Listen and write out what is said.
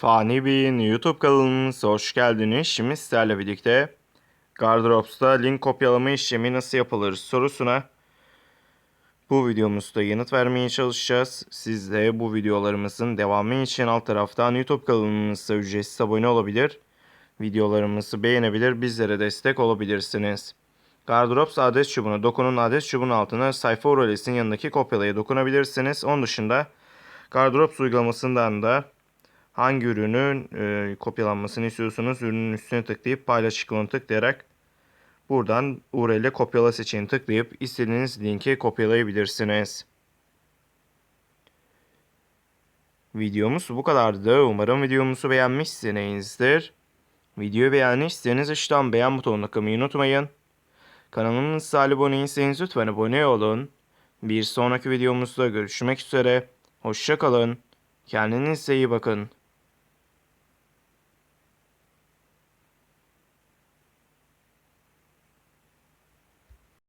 Fani Bey'in YouTube kanalımıza hoş geldiniz. Şimdi sizlerle birlikte Gardrops'ta link kopyalama işlemi nasıl yapılır sorusuna bu videomuzda yanıt vermeye çalışacağız. Siz de bu videolarımızın devamı için alt taraftan YouTube kanalımıza ücretsiz abone olabilir. Videolarımızı beğenebilir, bizlere destek olabilirsiniz. Gardrops adres çubuğuna dokunun. Adres çubuğunun altına sayfa URL'sinin yanındaki kopyalaya dokunabilirsiniz. Onun dışında Gardrops uygulamasından da hangi ürünün e, kopyalanmasını istiyorsunuz ürünün üstüne tıklayıp paylaş ikonuna tıklayarak buradan URL kopyala seçeneğini tıklayıp istediğiniz linki kopyalayabilirsiniz. Videomuz bu kadardı. Umarım videomuzu beğenmişsinizdir. Videoyu beğendiyseniz aşağıdan beğen butonuna tıklamayı unutmayın. Kanalımıza abone değilseniz lütfen abone olun. Bir sonraki videomuzda görüşmek üzere. Hoşçakalın. Kendinize iyi bakın.